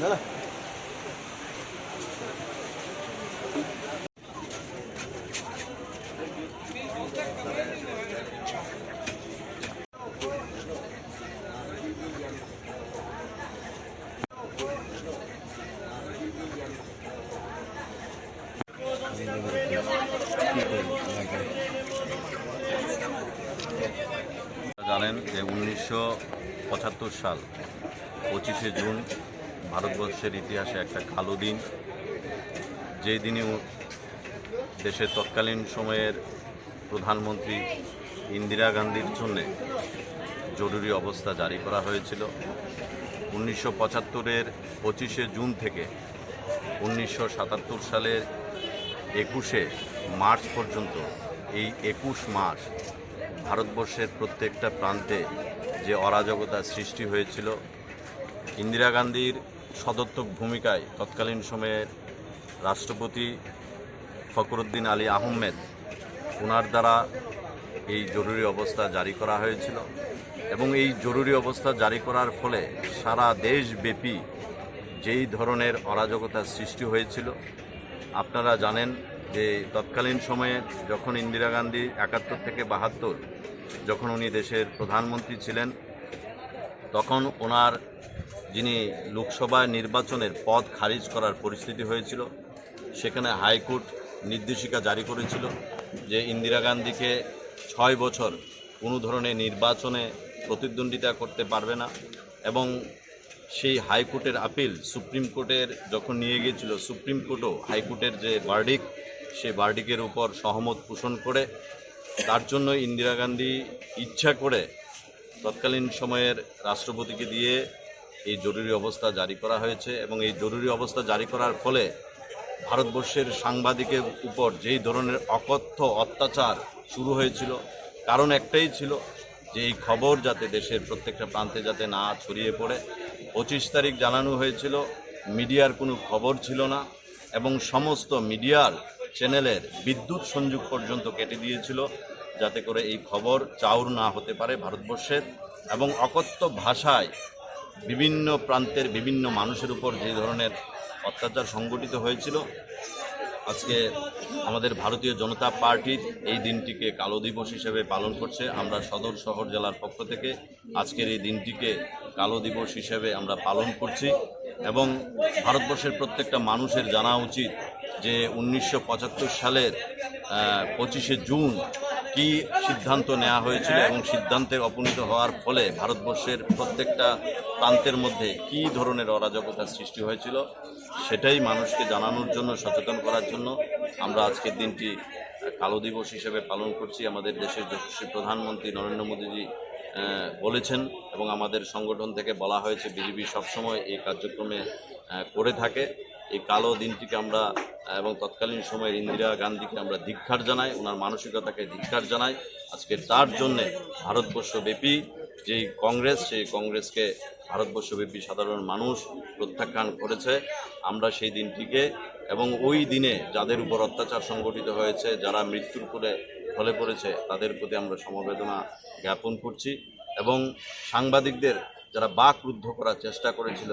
না জানেন যে উনিশশো পঁচাত্তর সাল পঁচিশে জুন ভারতবর্ষের ইতিহাসে একটা কালো দিন, যেই দিনে দেশের তৎকালীন সময়ের প্রধানমন্ত্রী ইন্দিরা গান্ধীর জন্যে জরুরি অবস্থা জারি করা হয়েছিল। উনিশশো পঁচাত্তরের পঁচিশে জুন থেকে উনিশশো সাতাত্তর সালের একুশে মার্চ পর্যন্ত এই একুশ মাস ভারতবর্ষের প্রত্যেকটা প্রান্তে যে অরাজকতার সৃষ্টি হয়েছিল, ইন্দিরা গান্ধীর সদর্থক ভূমিকায় তৎকালীন সময়ের রাষ্ট্রপতি ফখরুদ্দিন আলী আহমেদ ওনার দ্বারা এই জরুরি অবস্থা জারি করা হয়েছিল এবং এই জরুরি অবস্থা জারি করার ফলে সারা দেশব্যাপী যেই ধরনের অরাজকতার সৃষ্টি হয়েছিল, আপনারা জানেন যে তৎকালীন সময়ে যখন ইন্দিরা গান্ধী একাত্তর থেকে বাহাত্তর, যখন উনি দেশের প্রধানমন্ত্রী ছিলেন তখন ওনার যিনি লোকসভা নির্বাচনের পদ খারিজ করার পরিস্থিতি হয়েছিল, সেখানে হাইকোর্ট নির্দেশিকা জারি করেছিল যে ইন্দিরা গান্ধীকে ছয় বছর কোনো ধরনের নির্বাচনে প্রতিদ্বন্দ্বিতা করতে পারবে না এবং সেই হাইকোর্টের আপিল সুপ্রিম কোর্টের যখন নিয়ে গিয়েছিল, সুপ্রিম কোর্টও হাইকোর্টের যে বার্ডিক সেই বার্ডিকের উপর সহমত পোষণ করে, তার জন্য ইন্দিরা গান্ধী ইচ্ছা করে তৎকালীন সময়ের রাষ্ট্রপতিকে দিয়ে এই জরুরি অবস্থা জারি করা হয়েছে এবং এই জরুরি অবস্থা জারি করার ফলে ভারতবর্ষের সাংবাদিকের উপর যেই ধরনের অকথ্য অত্যাচার শুরু হয়েছিল, কারণ একটাই ছিল যে এই খবর যাতে দেশের প্রত্যেকটা প্রান্তে যাতে না ছড়িয়ে পড়ে। পঁচিশ তারিখ জানানো হয়েছিল, মিডিয়ার কোনো খবর ছিল না এবং সমস্ত মিডিয়ার চ্যানেলের বিদ্যুৎ সংযোগ পর্যন্ত কেটে দিয়েছিল। যাতে করে এই খবর চাউর না হতে পারে ভারতবর্ষের এবং অকথ্য ভাষায় বিভিন্ন প্রান্তের বিভিন্ন মানুষের উপর যে ধরনের অত্যাচার সংগঠিত হয়েছিল। আজকে আমাদের ভারতীয় জনতা পার্টির এই দিনটিকে কালো দিবস হিসেবে পালন করছে। আমরা সদর শহর জেলার পক্ষ থেকে আজকের এই দিনটিকে কালো দিবস হিসেবে আমরা পালন করছি এবং ভারতবর্ষের প্রত্যেকটা মানুষের জানা উচিত যে উনিশশো পঁচাত্তর সালের পঁচিশে জুন কি সিদ্ধান্ত নেওয়া হয়েছিল এবং সিদ্ধান্তে উপনীত হওয়ার ফলে ভারতবর্ষের প্রত্যেকটা প্রান্তের মধ্যে কি ধরনের অরাজকতার সৃষ্টি হয়েছিল, সেটাই মানুষকে জানানোর জন্য, সচেতন করার জন্য আমরা আজকের দিনটি কালো দিবস হিসেবে পালন করছি। আমাদের দেশের যশস্বী প্রধানমন্ত্রী নরেন্দ্র মোদীজি বলেছেন এবং আমাদের সংগঠন থেকে বলা হয়েছে, বিজেপি সবসময় এই কার্যক্রমে করে থাকে। এই কালো দিনটিকে আমরা এবং তৎকালীন সময়ের ইন্দিরা গান্ধীকে আমরা ধিক্ষার জানাই, ওনার মানসিকতাকে ধিক্ষার জানাই। আজকে তার জন্যে ভারতবর্ষব্যাপী যেই কংগ্রেস, সেই কংগ্রেসকে ভারতবর্ষব্যাপী সাধারণ মানুষ প্রত্যাখ্যান করেছে, আমরা সেই দিনটিকে এবং ওই দিনে যাদের উপর অত্যাচার সংগঠিত হয়েছে, যারা মৃত্যুর করে ফলে পড়েছে, তাদের প্রতি আমরা সমবেদনা জ্ঞাপন করছি। এবং সাংবাদিকদের যারা বাক রুদ্ধ করার চেষ্টা করেছিল